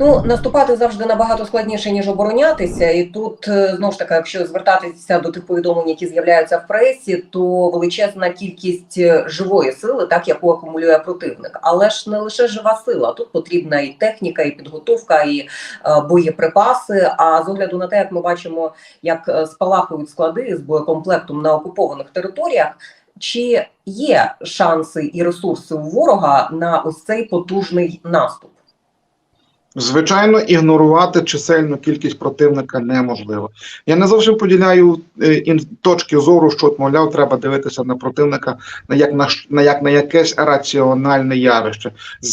Ну, наступати завжди набагато складніше, ніж оборонятися. І тут е, знову ж таки, якщо звертатися до тих повідомлень, які з'являються в пресі, то величезна кількість е, живої сили, так яку акумулює противник. Але ж не лише жива сила. Тут потрібна і техніка, і підготовка, і е, боєприпаси. А з огляду на те, як ми бачимо, як е, спалахують склади з боєкомплектом на окупованих територіях. Чи є шанси і ресурси у ворога на ось цей потужний наступ? Звичайно, ігнорувати чисельну кількість противника неможливо. Я не завжди поділяю е, точки зору, що мовляв, треба дивитися на противника на як на, на як на якесь раціональне явище.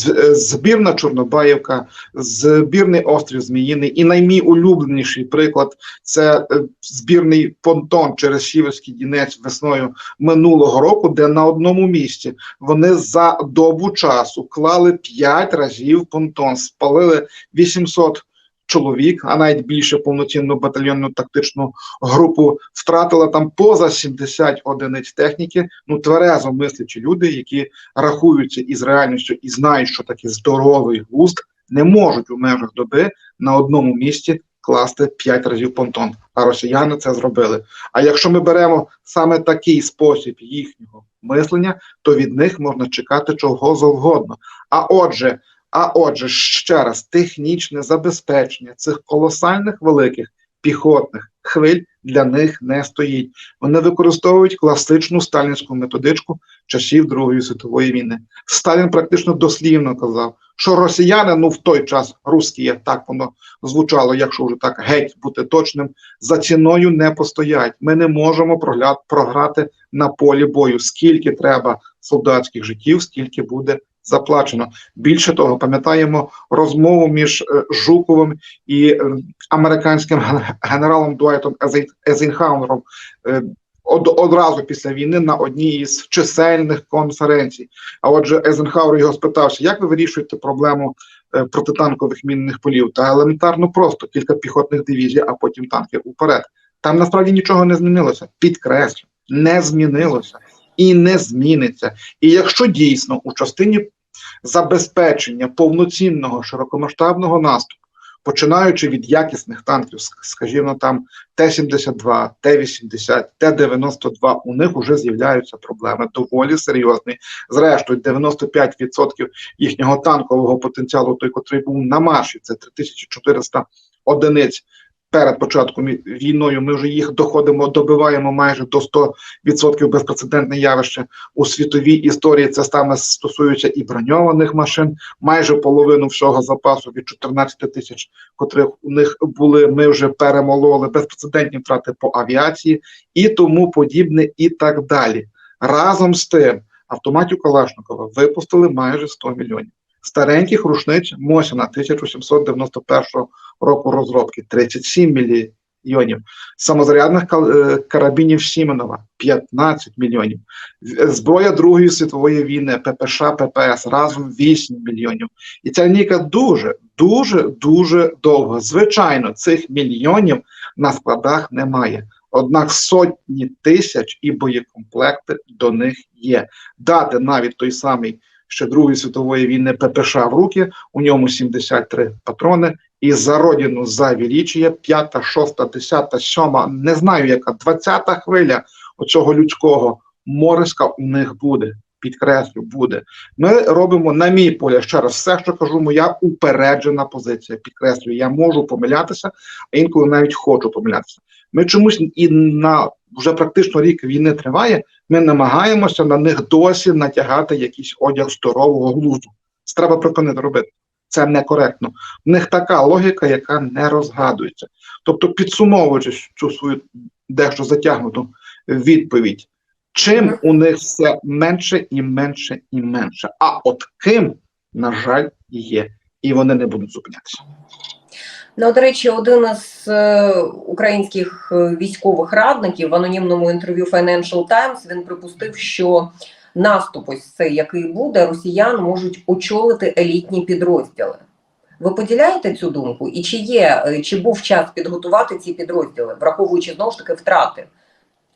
Е, збірна Чорнобаївка, збірний острів Зміїний, і наймій улюбленіший приклад це е, збірний понтон через Сіверський Дінець весною минулого року, де на одному місці вони за добу часу клали 5 разів понтон, спалили 800 чоловік, а навіть більше повноцінну батальйонну тактичну групу втратила там поза 70 одиниць техніки. Ну тверезо мислячі люди, які рахуються із реальністю і знають, що таке здоровий густ, не можуть у межах доби на одному місці класти 5 разів понтон. А росіяни це зробили. А якщо ми беремо саме такий спосіб їхнього мислення, то від них можна чекати чого завгодно. А отже, а отже, ще раз, технічне забезпечення цих колосальних великих піхотних хвиль для них не стоїть. Вони використовують класичну сталінську методичку часів Другої світової війни. Сталін практично дослівно казав, що росіяни, ну в той час русські, так воно звучало, якщо вже так геть бути точним, за ціною не постоять. Ми не можемо прогля- програти на полі бою. Скільки треба солдатських життів, стільки буде заплачено. Більше того, пам'ятаємо розмову між е, Жуковим і е, американським генералом Дуайтом Езенхауером е, од, одразу після війни на одній із чисельних конференцій. А отже, Езенхауер його спитався, як ви вирішуєте проблему протитанкових мінних полів? Та елементарно просто кілька піхотних дивізій, а потім танки уперед. Там насправді нічого не змінилося. Підкреслю, не змінилося і не зміниться. І якщо дійсно у частині забезпечення повноцінного широкомасштабного наступу, починаючи від якісних танків, скажімо, там Т-72, Т-80, Т-92, у них вже з'являються проблеми доволі серйозні. Зрештою, 95% їхнього танкового потенціалу, той, котрий був на марші, це 3400 одиниць. Перед початком війною ми вже їх доходимо, добиваємо майже до 100% безпрецедентне явище у світовій історії. Це саме стосується і броньованих машин. Майже половину всього запасу від 14 тисяч, котрих у них були, ми вже перемололи безпрецедентні втрати по авіації і тому подібне, і так далі. Разом з тим, автоматів Калашникова випустили майже 100 мільйонів. Стареньких рушниць Мосіна 1791 року розробки 37 мільйонів. Самозарядних е, карабінів Сіменова 15 мільйонів. Зброя Другої світової війни, ППШ, ППС разом 8 мільйонів. І ця лінійка дуже, дуже, дуже довга. Звичайно, цих мільйонів на складах немає. Однак сотні тисяч і боєкомплекти до них є. Дати навіть той самий ще Другої світової війни ППШ в руки, у ньому 73 патрони, і за родину за завілічує п'ята, шоста, десята, сьома, не знаю яка, двадцята хвиля оцього людського мориска у них буде. Підкреслю, буде. Ми робимо, на мій поля, ще раз, все, що кажу, моя упереджена позиція. Підкреслю, я можу помилятися, а інколи навіть хочу помилятися. Ми чомусь і на вже практично рік війни триває. Ми намагаємося на них досі натягати якийсь одяг здорового глузду. Це треба припинити робити. Це некоректно. В них така логіка, яка не розгадується. Тобто, підсумовуючи цю свою дещо затягнуту відповідь, чим у них все менше і менше і менше. А от ким, на жаль, є. І вони не будуть зупинятися. Ну, до речі, один із е, українських е, військових радників в анонімному інтерв'ю Financial Times він припустив, що наступ ось цей, який буде, росіян можуть очолити елітні підрозділи. Ви поділяєте цю думку? І чи є, е, чи був час підготувати ці підрозділи, враховуючи знову ж таки втрати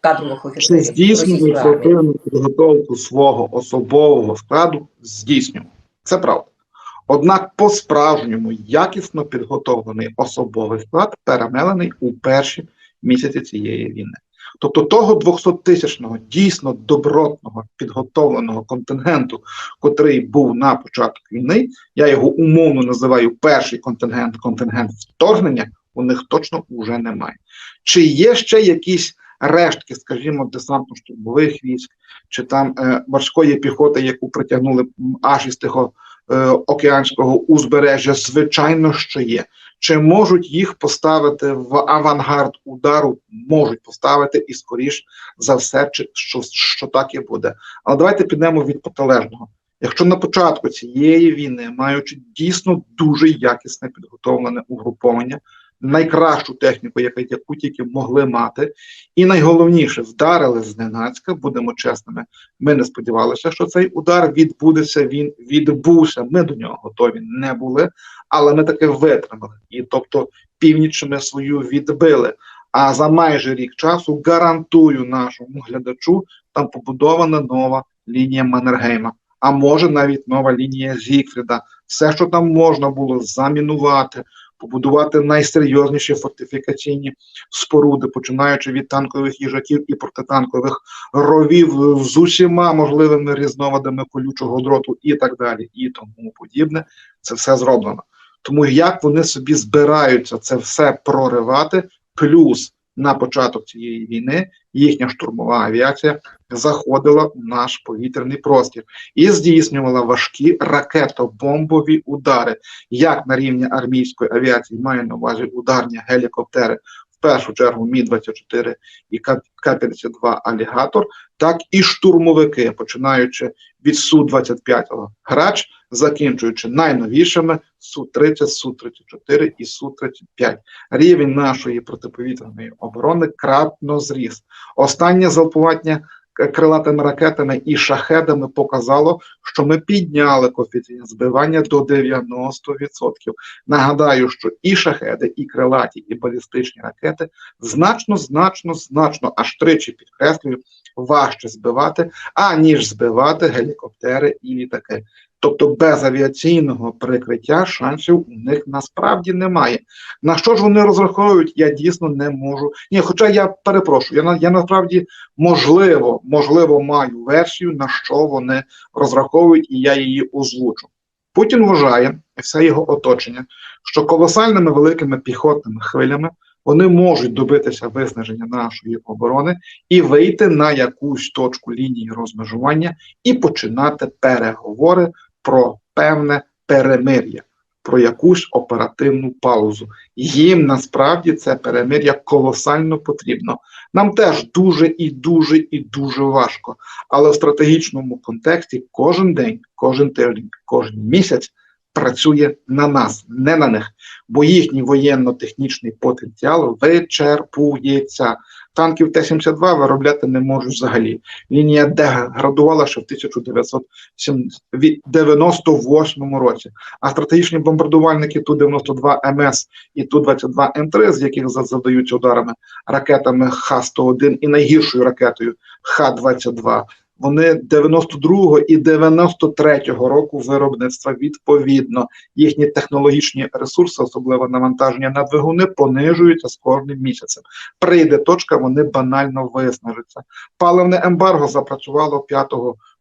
кадрових офіцерів російської підготовку свого особового складу? Здійснює. Це правда. Однак по-справжньому якісно підготовлений особовий склад перемелений у перші місяці цієї війни. Тобто того 200-тисячного дійсно добротного підготовленого контингенту, котрий був на початку війни, я його умовно називаю перший контингент, контингент вторгнення, у них точно вже немає. Чи є ще якісь рештки, скажімо, десантно-штурмових військ, чи там е, морської піхоти, яку притягнули аж із тихо океанського узбережжя, звичайно, що є. Чи можуть їх поставити в авангард удару? Можуть поставити і скоріш за все, чи що, що так і буде. Але давайте підемо від протилежного. Якщо на початку цієї війни, маючи дійсно дуже якісне підготовлене угруповання, найкращу техніку, яку, тільки могли мати, і найголовніше вдарили зненацька, будемо чесними. Ми не сподівалися, що цей удар відбудеться. Він відбувся. Ми до нього готові не були, але ми таки витримали. І тобто північ ми свою відбили. А за майже рік часу гарантую нашому глядачу, там побудована нова лінія Маннергейма. А може навіть нова лінія Зігфріда. Все, що там можна було замінувати, побудувати найсерйозніші фортифікаційні споруди, починаючи від танкових їжаків і протитанкових ровів з усіма можливими різновидами колючого дроту і так далі, і тому подібне. Це все зроблено. Тому як вони собі збираються це все проривати, плюс на початок цієї війни їхня штурмова авіація заходила в наш повітряний простір і здійснювала важкі ракетобомбові удари, як на рівні армійської авіації маю на увазі ударні гелікоптери, в першу чергу Мі 24 і К-52 Алігатор, так і штурмовики, починаючи від су 25 грач, закінчуючи найновішими су 30 су 34 і су 35 Рівень нашої протиповітряної оборони кратно зріс. Останнє залпування крилатими ракетами і шахедами показало, що ми підняли коефіцієнт збивання до 90%. Нагадаю, що і шахеди, і крилаті, і балістичні ракети значно, значно, значно, аж тричі підкреслюю, важче збивати, аніж збивати гелікоптери і літаки. Тобто без авіаційного прикриття шансів у них насправді немає. На що ж вони розраховують, я дійсно не можу. Ні, хоча я перепрошую, я я насправді можливо, можливо, маю версію, на що вони розраховують, і я її озвучу. Путін вважає все його оточення, що колосальними великими піхотними хвилями вони можуть добитися виснаження нашої оборони і вийти на якусь точку лінії розмежування і починати переговори про певне перемир'я, про якусь оперативну паузу. Їм насправді це перемир'я колосально потрібно. Нам теж дуже і дуже і дуже важко. Але в стратегічному контексті кожен день, кожен тиждень, кожен місяць працює на нас, не на них, бо їхній воєнно-технічний потенціал вичерпується. Танків Т-72 виробляти не можуть взагалі. Лінія деградувала ще в 1998 році. А стратегічні бомбардувальники Ту-92 МС і Ту-22 М3, з яких завдаються ударами ракетами Х-101 і найгіршою ракетою Х-22, вони 92-го і 93-го року виробництва відповідно їхні технологічні ресурси, особливо навантаження на двигуни, понижуються з кожним місяцем. Прийде точка, вони банально виснажаться. Паливне ембарго запрацювало 5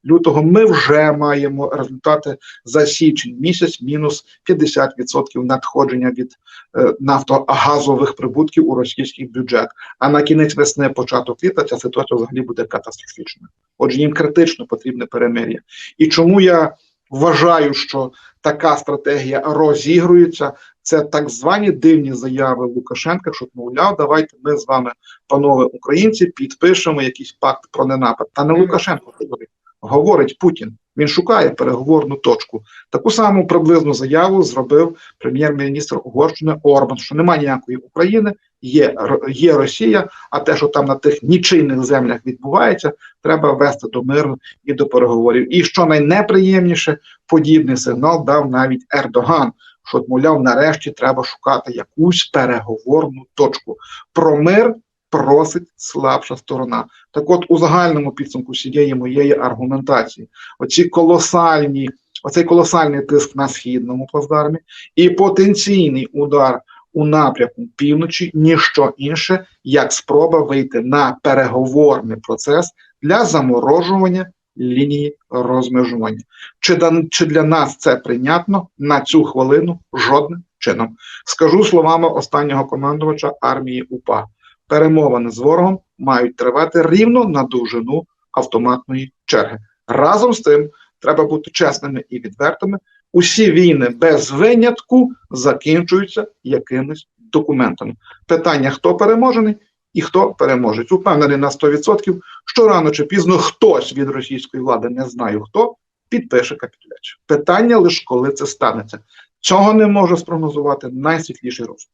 лютого. Ми вже маємо результати за січень місяць, мінус 50% надходження від е, нафтогазових прибутків у російський бюджет. А на кінець весни, початок літа, ця ситуація взагалі буде катастрофічною. Отже, їм критично потрібне перемир'я. І чому я вважаю, що така стратегія розігрується, це так звані дивні заяви Лукашенка, що мовляв, давайте ми з вами, панове українці, підпишемо якийсь пакт про ненапад. Та не Лукашенко говорить, говорить Путін. Він шукає переговорну точку. Таку саму приблизну заяву зробив прем'єр-міністр Угорщини Орбан, що немає ніякої України, є є Росія, а те, що там на тих нічийних землях відбувається, треба вести до миру і до переговорів. І що найнеприємніше, подібний сигнал дав навіть Ердоган. Що, мовляв, нарешті треба шукати якусь переговорну точку. Про мир просить слабша сторона. Так от у загальному підсумку всієї моєї аргументації, оці колосальні, оцей колосальний тиск на східному плацдармі і потенційний удар у напрямку півночі ніщо інше, як спроба вийти на переговорний процес для заморожування лінії розмежування. Чи, чи для нас це прийнятно на цю хвилину жодним чином? Скажу словами останнього командувача армії УПА: перемовини з ворогом мають тривати рівно на довжину автоматної черги. Разом з тим, треба бути чесними і відвертими. Усі війни без винятку закінчуються якимись документами. Питання: хто переможений і хто переможе. Упевнений на 100%, що рано чи пізно хтось від російської влади, не знаю хто, підпише капітуляцію. Питання лише коли це станеться. Цього не може спрогнозувати найсвітліший розум.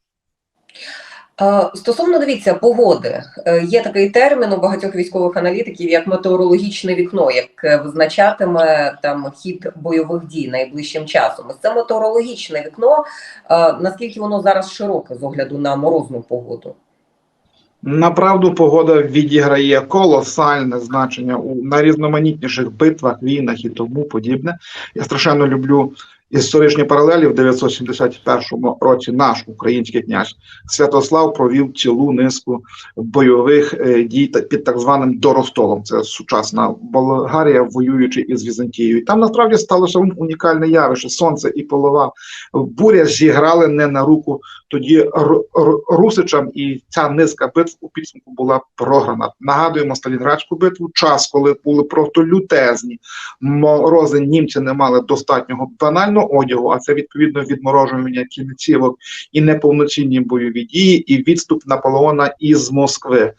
Е, Стосовно дивіться погоди, Е, є такий термін у багатьох військових аналітиків як метеорологічне вікно, яке визначатиме там хід бойових дій найближчим часом. Це метеорологічне вікно. е, Наскільки воно зараз широке з огляду на морозну погоду? Направду, погода відіграє колосальне значення у найрізноманітніших битвах, війнах і тому подібне. Я страшенно люблю історичні паралелі. В 971 році наш український князь Святослав провів цілу низку бойових е, дій під так званим Доростолом. Це сучасна Болгарія, воюючи із Візантією. Там насправді сталося унікальне явище. Сонце і полова буря зіграли не на руку тоді Ру- Ру- Русичам, і ця низка битв у підсумку була програна. Нагадуємо Сталінградську битву, час, коли були просто лютезні морози. Німці не мали достатнього банального одягу, а це відповідно відморожування кінцівок і неповноцінні бойові дії, і відступ Наполеона із Москви.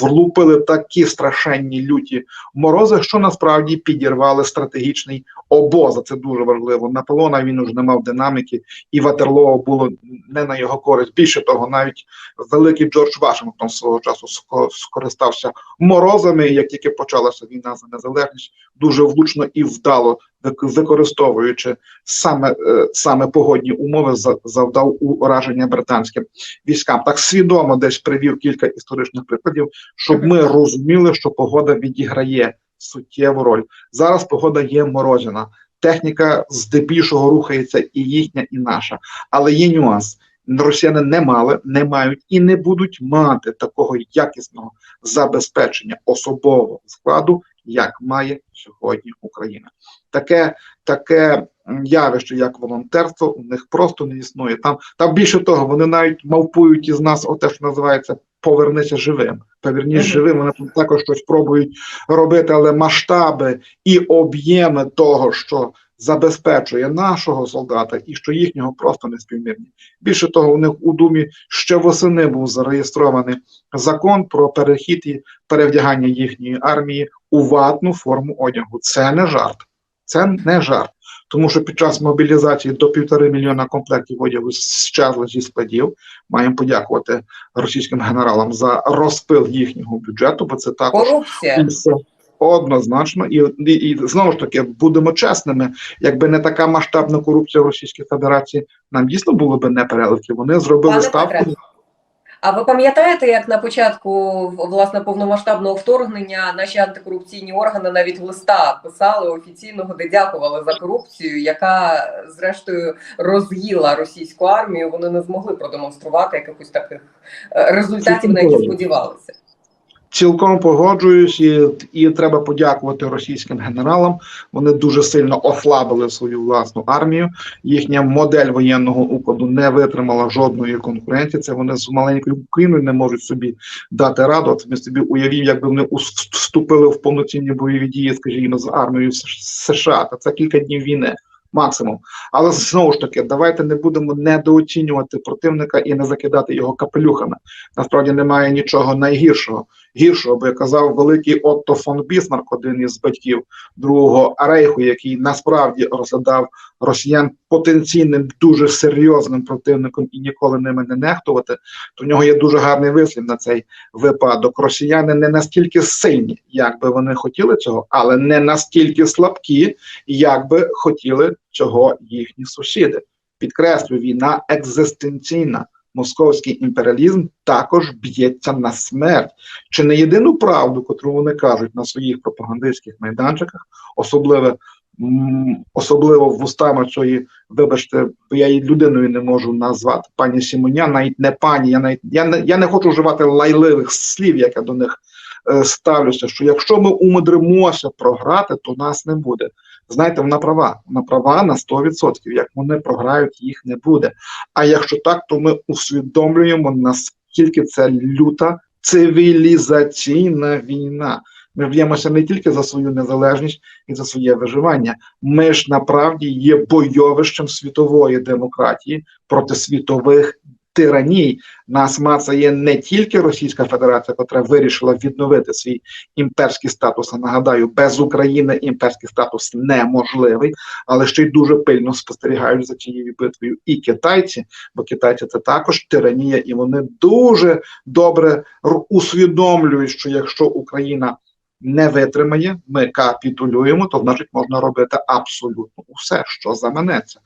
Влупили такі страшенні люті морози, що насправді підірвали стратегічний обоз. Це дуже важливо. Наполеона він уже не мав динаміки, і Ватерлоо було не на його користь. Більше того, навіть великий Джордж Вашингтон свого часу ско- скористався морозами. Як тільки почалася війна за незалежність, дуже влучно і вдало використовуючи саме, е, саме погодні умови, завдав ураження британським військам. Так свідомо десь привів кілька історичних прикладів, щоб ми розуміли, що погода відіграє суттєву роль. Зараз погода є морозяна. Техніка здебільшого рухається і їхня, і наша. Але є нюанс. Росіяни не мали, не мають і не будуть мати такого якісного забезпечення особового складу, як має сьогодні Україна. Таке, таке явище, як волонтерство, у них просто не існує. Там, там більше того, вони навіть мавпують із нас оте, що називається повернися живим. Повернісь живим, вони також щось пробують робити, але масштаби і об'єми того, що забезпечує нашого солдата, і що їхнього просто не співмірні. Більше того, у них у думі ще восени був зареєстрований закон про перехід і перевдягання їхньої армії у ватну форму одягу. Це не жарт. Це не жарт. Тому що під час мобілізації до півтори мільйона комплектів одягу щезли зі складів. Маємо подякувати російським генералам за розпил їхнього бюджету, бо це також Корупція. однозначно, і, і, і знову ж таки будемо чесними. Якби не така масштабна корупція в Російській Федерації, нам дійсно було би не переливки. Вони зробили Пане ставку. Петре, А ви пам'ятаєте, як на початку власне повномасштабного вторгнення наші антикорупційні органи навіть в листа писали офіційного, де дякували за корупцію, яка зрештою роз'їла російську армію. Вони не змогли продемонструвати якихось таких е, результатів, на які сподівалися. Цілком погоджуюсь, і, і треба подякувати російським генералам. Вони дуже сильно ослабили свою власну армію. Їхня модель воєнного укладу не витримала жодної конкуренції. Це вони з маленькою Україною не можуть собі дати раду. От ми собі уявів, якби вони вступили в повноцінні бойові дії, скажімо, з армією США. Та це кілька днів війни. Максимум, але знову ж таки, давайте не будемо недооцінювати противника і не закидати його капелюхами. Насправді немає нічого найгіршого гіршого, бо я казав великий Отто фон Бісмарк, один із батьків другого рейху, який насправді розглядав росіян потенційним дуже серйозним противником і ніколи ними не нехтувати. То в нього є дуже гарний вислів на цей випадок. Росіяни не настільки сильні, як би вони хотіли цього, але не настільки слабкі, як би хотіли цього їхні сусіди. Підкреслю, війна екзистенційна. московський імперіалізм також б'ється на смерть. Чи не єдину правду, котру вони кажуть на своїх пропагандистських майданчиках, особливо, особливо вустами цієї, вибачте, я її людиною не можу назвати пані Сімоня, навіть не пані, я навіть я не, я не хочу вживати лайливих слів, як я до них е, ставлюся. Що якщо ми умудримося програти, то нас не буде. Знаєте, вона права. Вона права на 100%. Як вони програють, їх не буде. А якщо так, то ми усвідомлюємо, наскільки це люта цивілізаційна війна. Ми б'ємося не тільки за свою незалежність і за своє виживання. Ми ж направді є бойовищем світової демократії проти світових тираній. Нас мацає не тільки Російська Федерація, яка вирішила відновити свій імперський статус. А нагадаю, без України імперський статус неможливий, але ще й дуже пильно спостерігають за цією битвою і китайці, бо китайці це також тиранія, і вони дуже добре усвідомлюють, що якщо Україна не витримає, ми капітулюємо, то значить можна робити абсолютно усе, що заманеться.